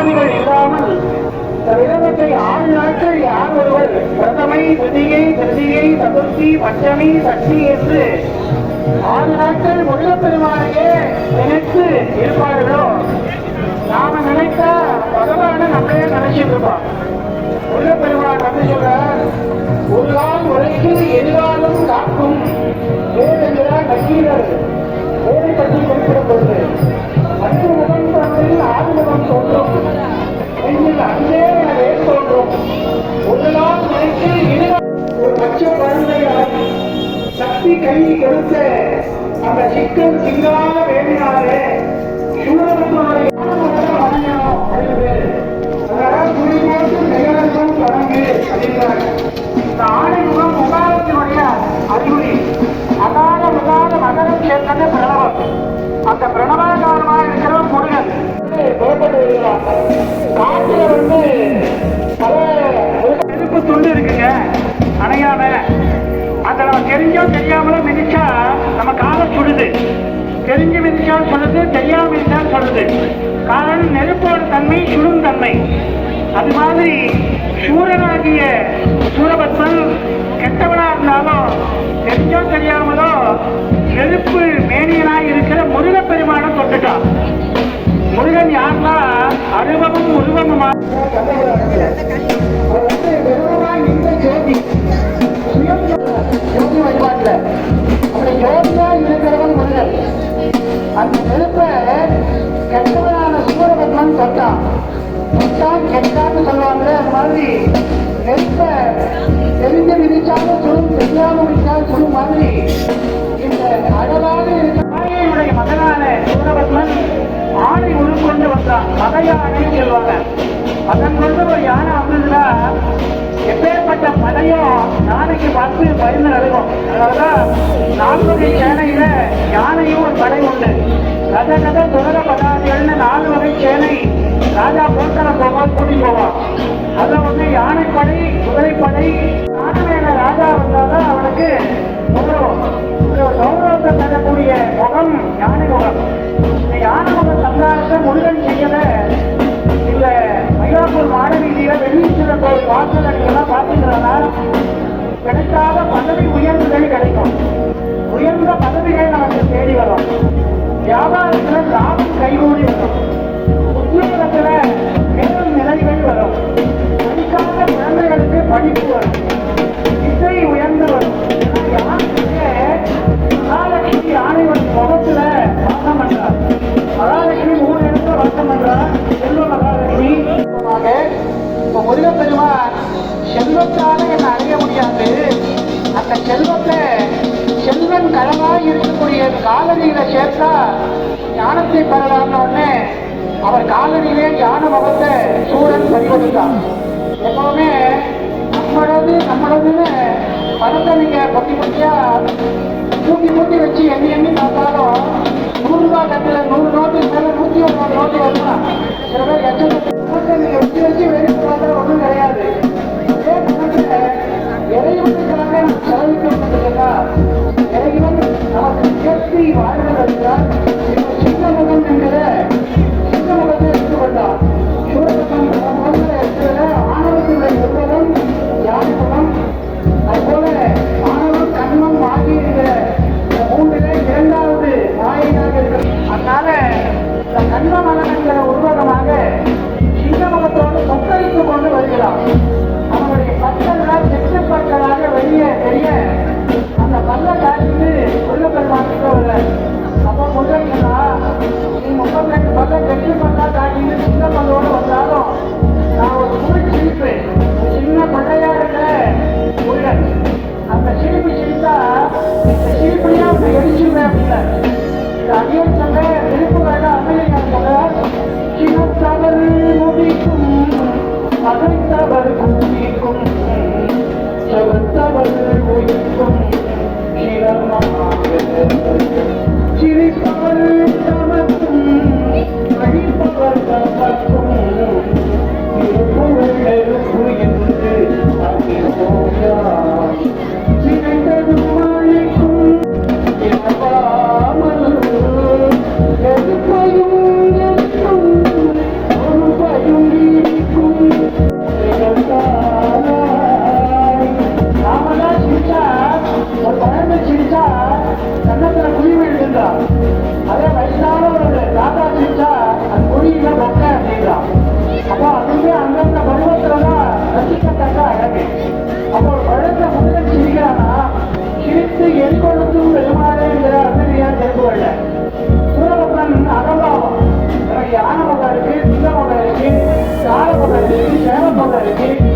அபிமானிகள் இல்லாமல் தமிழகத்தை ஆறு நாட்கள் யார் ஒருவர் பிரதமை திருதியை திருதியை சதுர்த்தி பஞ்சமி சக்தி என்று ஆறு நாட்கள் முள்ளப்பெருமானையே நினைத்து இருப்பார்களோ? நாம நினைத்தா பகவான நம்மளே நினைச்சிட்டு இருப்பான் முள்ளப்பெருமான் வந்து சொல்ற ஒரு நாள் உரைக்கு எதிராலும் காக்கும் வேறு கட்சியினர் கை கொடுத்த அந்த சிக்கல் பொழுது காரணம் நெருப்போட தன்மை சுடும் தன்மை. அது மாதிரி சூரனாகிய சூரபத்மன் கெட்டவனா இருந்தாலும் தெரிஞ்சோ தெரியாமலோ நெருப்பு மேனியனாய் இருக்கிற முருகப்பெருமானை தொட்டுட்டான். முருகன் யாருன்னா அருவமும் உருவமுமா. இந்த அப்படி இருக்கிறவன் முருகன். அந்த நெருப்ப கெட்டவனான சூரபத்மன் தொட்டான் தொட்டான் கெட்டான்னு சொல்லுவாங்களே அந்த மாதிரி நெருப்ப தெரிஞ்ச விதிச்சாலும் சொல்லும் தெரியாம விதிச்சாலும் சொல்லும் மாதிரி இந்த அழகாக இருக்கிற மாயையுடைய மகனான சூரபத்மன் ஆணை உருக்கொண்டு வந்தான். மத சொல்லுவாங்க. அதன் கொண்டு ஒரு யானை வந்ததுன்னா எப்பேற்பட்ட படையும் யானைக்கு பார்த்து பயந்து நடுவோம் அதனாலதான் நான்கு சேனையில யானையும் ஒரு படை உண்டு. ரத கத துரக பதாதிகள்னு நாலு வகை சேனை ராஜா போர்க்களம் போகும்போது கூட்டி போவான் வாசல் கிடைக்காத பதவி உயர்வுகள் கிடைக்கும். உயர்ந்த பதவிகள் நமக்கு தேடி வரும். வியாபாரத்துல லாபம் கைகூடி வரும் உத்தியோகத்துல மேலும் நிலைகள் வரும். படிக்காத குழந்தைகளுக்கு படிப்பு வரும். இசை உயர்ந்து வரும். ஏன்னா யாருக்குமே மகாலட்சுமி யானைவன் முகத்துல அவர் காலனியிலே ஞான முகத்தை சூரன் பறிகொடுத்தான் எப்பவுமே நம்மளது நம்மளதுன்னு பணத்தை நீங்க பொட்டி பொட்டியா கூட்டி கூட்டி வச்சு எண்ணி எண்ணி பார்த்தாலும் நூறு ரூபாய் கட்டில நூறு நோட்டு மேல நூத்தி ஒன்பது நோட்டு வரலாம் சில பேர் எச்சரிக்கை நீங்க வச்சு வச்சு வெளியே பார்த்தா ஒன்றும் கிடையாது தேவைப்படுறது நான்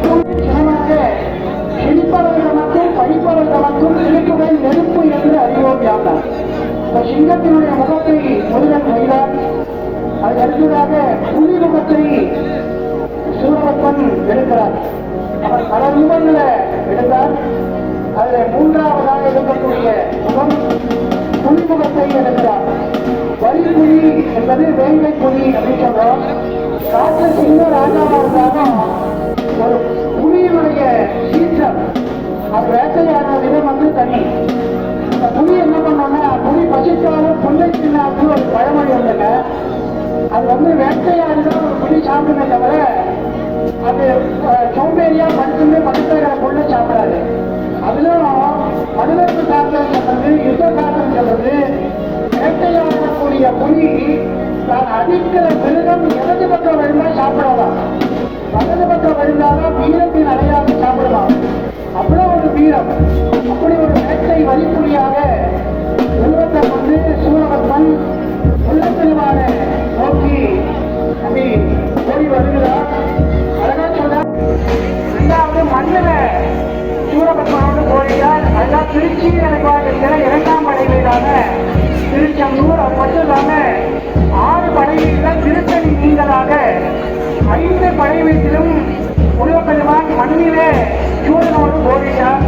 சிறப்பவர் முடிக்கும் சினமாக நமக்கும் படிப்பவர் நமக்கும் சிரிப்புகள் நெருப்பு என்று அறிவோம் யாண்டார் இந்த சிங்கத்தினுடைய முகத்தை முருகன் வைத்தார் அது அடுத்ததாக புலி முகத்தை சூரபத்மன் எடுக்கிறார் அவர் பல ரூபங்களை எடுத்தார் அதில் மூன்றாவதாக இருக்கக்கூடிய முகம் புலிமுகத்தை எடுக்கிறார் வரி புலி என்பது வேங்கை புலி அப்படின்னு சொல்றோம் காற்று சிங்க இருந்தாலும் ஒரு புலியினுடைய சீற்றம் அது வேட்டையாடுற விதம் வந்து தனி அந்த புலி என்ன பண்ணோம்னா புலி பசித்தாலும் புல்லை தின்னாலும் ஒரு பழமொழி வந்துங்க அது வந்து வேட்டையாடிதான் ஒரு புலி சாப்பிடுமே தவிர அது அஹ், சோம்பேறியா படுத்துட்டு பக்கத்துல இருக்கிற புல்லை சாப்பிடாது. அதிலும் மனிதர்கள் காரணம் சொல்றது யுத்த காரணம் சொல்றது. வேட்டையாடக்கூடிய புலி தான் அடிக்கிற மிருகம் இடது பக்கம் விழுந்தா சாப்பிடலாம். வலது பக்கம் விழுந்தாலும் வீரத்தின் அடையாளம் சாப்பிடலாம். அவ்வளோ ஒரு வீரம் அப்படி ஒரு வேட்டை வழிப்புலியாக உருவத்தை கொண்டு சூரபத்மன் உள்ளத்திலுமான நோக்கி அப்படி ஓடி வருகிறார் அழகா சொல்றார் இரண்டாவது மண்ணில சூரபத்மனோடு போகிறார் அதெல்லாம் திருச்சி எனக்கு இருக்கிற இரண்டாம் படை வீடான திருச்செந்தூர் அது மட்டும் இல்லாமல் ஆறு படை வீட்டுல திருத்தணி நீங்களாக ஐந்து படை வீட்டிலும் முருகப்பெருமான் மண்ணிலே சூரனோடு போகிறார்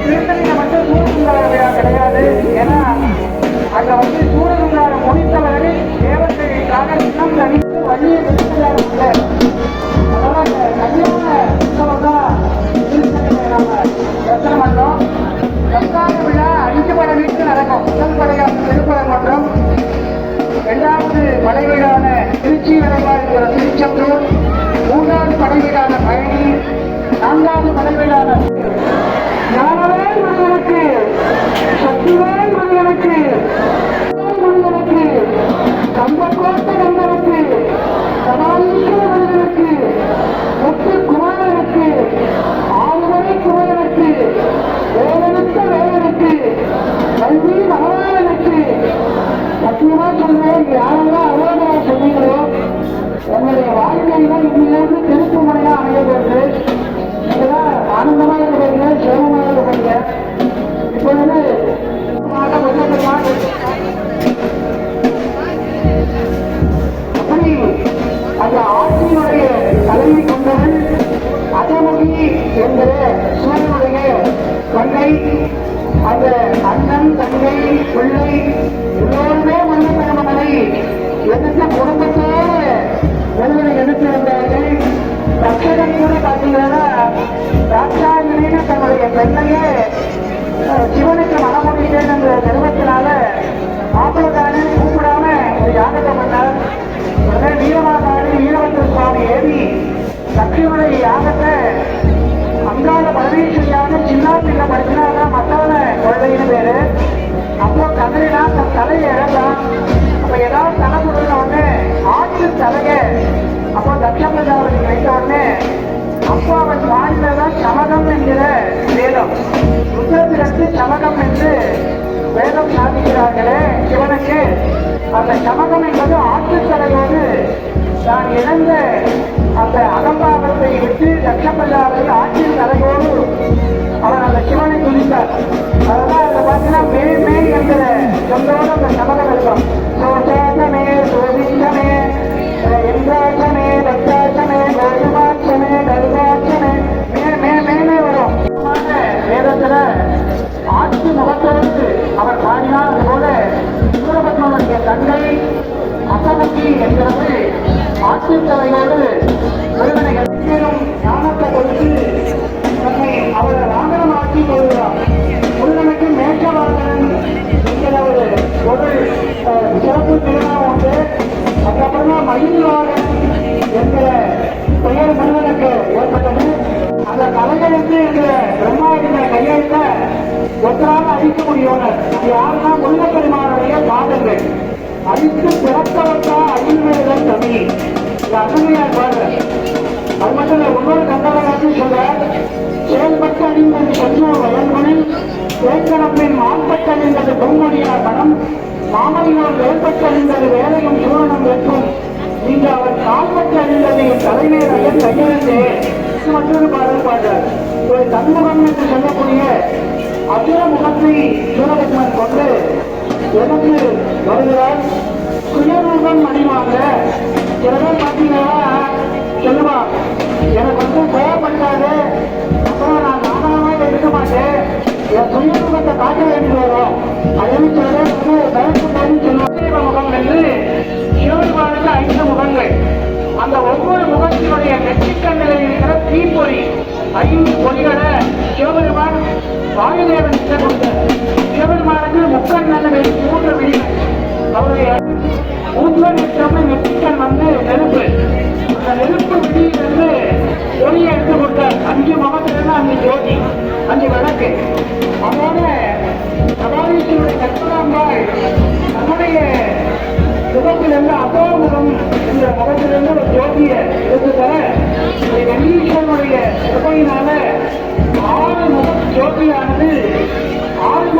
திருத்தணியில் மட்டும் சூரசுந்தர விழா கிடையாது. ஏன்னா அங்க வந்து சூரசுந்தர முடித்தவர்கள் தேவத்தைக்காக இன்னும் தனித்து வழியை நிறுத்துகிறார்கள் அதனால கல்யாண உற்சவம் தான் திருத்தணியில நாம தரிசனம் பண்ணோம் விழா அஞ்சு படை வீட்டு நடக்கும். முதல் படையான மற்றும் இரண்டாவது மலை வீடான திருச்சி வரைவா இருக்கிற திருச்செந்தூர் பெண்ணையே சிவனுக்கு மனமுடித்தேன் என்ற கர்வத்தினால மாப்பிளதானே கூப்பிடாம ஒரு யாகத்தை பண்ணார். உடனே வீரமாதாரி வீரபத்ர சுவாமி ஏறி லட்சுமணி யாகத்தை அங்காள பரமேஸ்வரியாக சின்ன பிள்ளை படிச்சினால்தான் மத்தவன குழந்தைன்னு பேரு. அப்போ கதறினா தன் தலையை இழந்தான் அப்ப ஏதாவது தலை கொடுத்த உடனே ஆட்டு தலையை அப்போ தட்ச பிரஜாபதி உடனே அப்போ அவன் வாழ்ந்ததான் சமகம் என்கிற வேதம். ருத்ரத்திற்கு சமகம் என்று வேதம் சாதிக்கிறார்களே சிவனுக்கு அந்த சமகம் என்பது ஆற்றுக்கடலோடு தான் இழந்த அந்த அகம்பாவத்தை விட்டு லட்சப்பிரஜாவை ஆற்றின் தலையோடு அவன் அந்த சிவனை துதித்தார். அதெல்லாம் அதை பார்த்தீங்கன்னா மே மே என்கிற சொந்தோடு அந்த சமகம் இருக்கும். மே படித்து சிறப்பவர்தான் அறிவுரைகள் தமிழ். அருமையா பாரு அது மட்டும் இல்லை இன்னொரு கண்டவராக சொல்ல செயல்பட்ட அறிந்தது கொஞ்சம் வயல்மனில் ஏற்கனப்பின் மாம்பட்ட அறிந்தது பொன்மொழியார் மனம் மாமலியோர் ஏற்பட்டு அறிந்தது வேலையும் சூழலும் வெற்றும் இங்கு அவர் கால்பட்டு அறிந்தது என் தலைவர் ஐயன் கையெழுந்தே மற்றொரு பாடல் பாடுறார் ஒரு தன்முகம் என்று சொல்லக்கூடிய அசுர முகத்தை சூரபத்மன் கொண்டு எனக்கு வருகிறார். சுயரூபம் மணிவாங்க எனவே பார்த்தீங்கன்னா சொல்லுவா எனக்கு வந்து கோவப்பட்டாது அப்புறம் நான் நானாவே இருக்க மாட்டேன். என் சுயரூபத்தை காட்ட வேண்டி வரும் அதே சொல்ல வந்து பயந்து போய் சொல்லுவாங்க முகம் என்று சிவபெருமானுக்கு ஐந்து முகங்கள். அந்த ஒவ்வொரு முகத்தினுடைய நெற்றிக்கண்ணில் இருக்கிற தீப்பொறி ஐந்து பொறிகளை சிவபெருமான் வாயுதேவன் கிட்ட கொடுத்தார் சிவபெருமானுக்கு முக்கண் நல்ல மூன்று வெளி அவருடைய மூன்று நெற்றம்னு நெற்றிக்கண் வந்து நெருப்பு. அந்த நெருப்பு வெளியிலிருந்து ஒளியை எடுத்து கொடுத்தார். அஞ்சு முகத்திலிருந்து அஞ்சு ஜோதி அஞ்சு விளக்கு. அதோட சபாதீஸ்வருடைய கற்பனாம்பாள்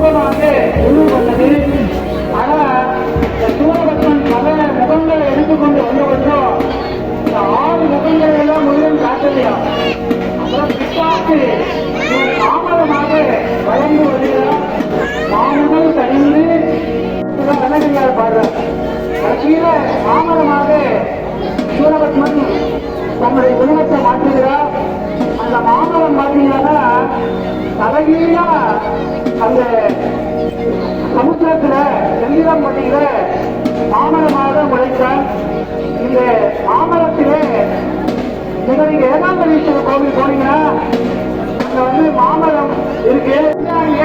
ஆறு முகமாக உருவப்பட்டது ஆனால் இந்த சூரபத்மன் பல முகங்களை எடுத்துக்கொண்டு வந்தவற்றோம் இந்த ஆறு முகங்களை எல்லாம் முழுவதும் காட்டலையா அப்புறம் பிற்பாட்டு தாமதமாக வளர்ந்து வருகிறார். மாமுதல் தனிந்து கண்ணகிரியார் பாடுறார் கடைசியில தாமதமாக சூரபத்மன் தன்னுடைய குடும்பத்தை மாற்றுகிறார். அந்த மாமரம் பார்த்தீங்கன்னா தலைகீழா அந்த சமுத்திரத்துல செல்லிடம் பண்ணிக்கிற மாமரமாக உழைத்தார் இந்த மாமரத்திலே நீங்க நீங்க ஏகாம்பரீஸ்வரர் கோவில் போனீங்கன்னா அங்க வந்து மாமரம் இருக்கு. பின்னாடிய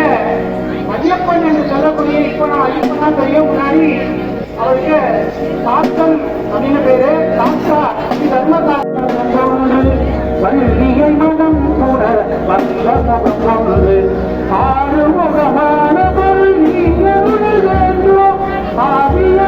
ஐயப்பன் என்று சொல்லக்கூடிய இப்ப நான் ஐயப்பன் தான் தெரியும். முன்னாடி அவருக்கு சாத்தன் அப்படின்னு பேரு. சாஸ்தா ஸ்ரீ தர்ம மனம் கூட வந்தது ஆறுமுகமான பொருள் நீங்கள் வேண்டும். ஆவிய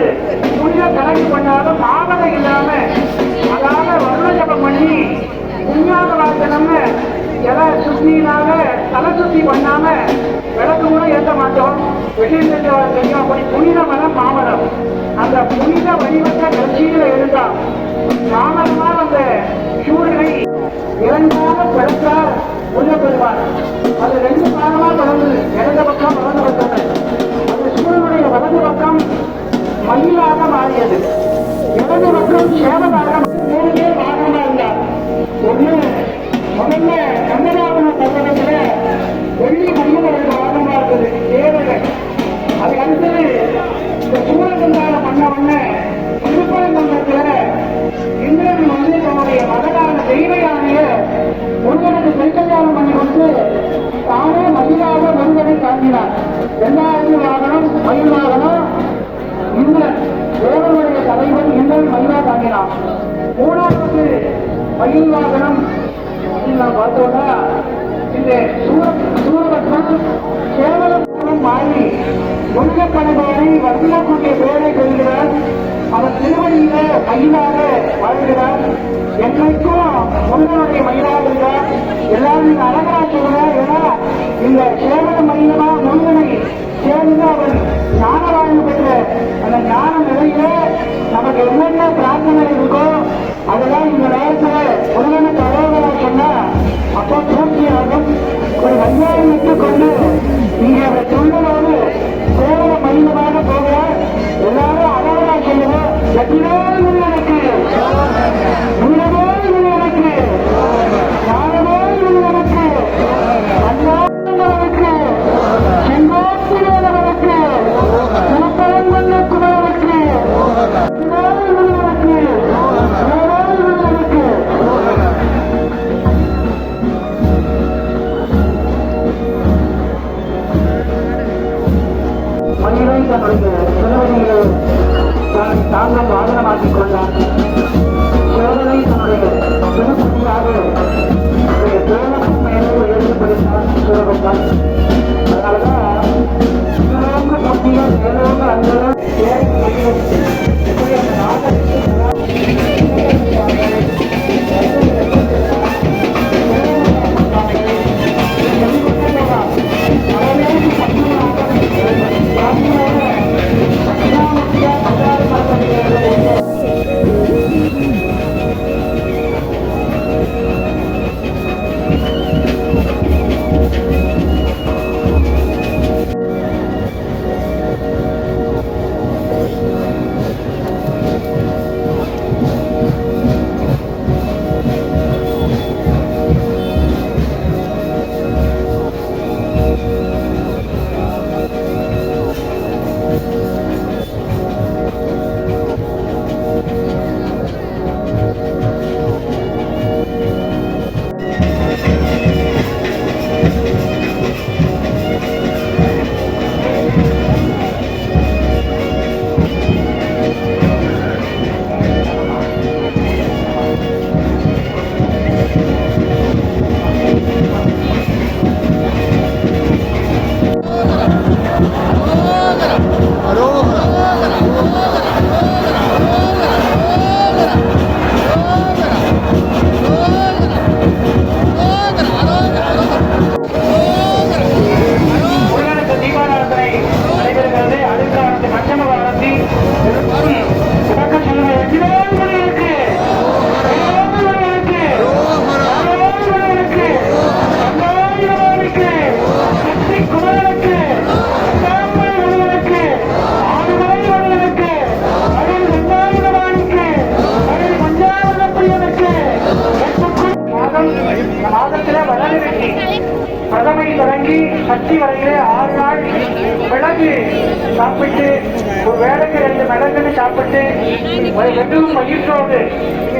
புண்ணிய புனித கணக்கு பண்ணாலும் மாமலம் இல்லாம அதாவது வருட ஜபம் பண்ணி புண்ணியாக வாசனம் எதை சுத்தினால தலை சுத்தி பண்ணாம விளக்கு கூட ஏற்ற மாட்டோம். வெளியில் தெரியும்? அப்படி புனித மரம் மாமரம். அந்த புனித வடிவத்தை கட்சியில இருந்தான் மாமரமா அந்த சூரியனை இரண்டாக பிறந்தார் உள்ள பெறுவார். அது ரெண்டு காலமா பிறந்தது. இடது பக்கம் வலது பக்கம். அந்த சூரியனுடைய வலது பக்கம் மயிலாக மாறியது. இரண்டு பக்கம் சேவலாக மூணு பேர் வாகனமா இருந்தார் ஒண்ணு முதல்ல கந்தராவன பர்வதத்துல வாழ்கிறார் என்னைக்கும் முருகனுடைய மயிலாக எல்லாரும் நீங்க அழகா ஏன்னா இந்த சேவல மயிலமா முருகனை சேர்ந்து அவன் ஞான வாழ்வு பெற்ற அந்த ஞான நிலையில நமக்கு என்னென்ன பிரார்த்தனை இருக்கோ அதெல்லாம் இந்த நேரத்துல முருகனுக்கு தலைவராக சொன்னா அப்போ பூர்த்தியாகும் ஒரு வையாயிரத்து கொண்டு இங்கே அந்த தொண்டனோடு சேவல மனிதமாக போக எல்லாரும் அழகாக சொல்லுவோம் எட்டினால் Glória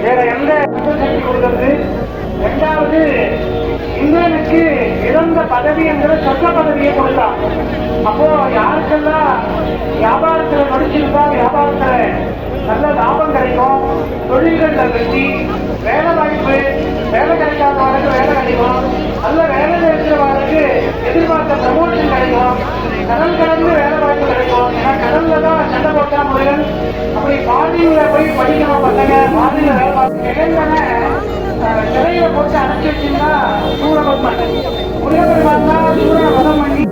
வேற எந்த சக்தி கொடுக்கிறது? இரண்டாவது இந்தியனுக்கு இழந்த பதவி என்கிற சொந்த பதவியை கொடுத்தான். அப்போ யாருக்கெல்லாம் வியாபாரத்துல நடிச்சிருந்தா வியாபாரத்துல நல்ல லாபம் கிடைக்கும். தொழில்கள் வெற்றி வேலை வாய்ப்பு வேலை கிடைக்காதவங்களுக்கு வேலை கிடைக்கும். நல்ல வேலை இருக்கிறவங்களுக்கு எதிர்பார்த்த ப்ரமோஷன் கிடைக்கும். கடல் கடந்து வேலை வாய்ப்பு கிடைக்கும். ஏன்னா கடல்ல தான் சண்டை போட்டா முருகன் அப்படி பாதியில போய் படிக்கணும் பசங்க. பாதியில வேலை பார்த்து நிகழ்ந்தன சிலையில போட்டு அடைச்சி வச்சீங்கன்னா சூரபத்மன் முருகபெருமான் தான் சூரனை வதம் பண்ணி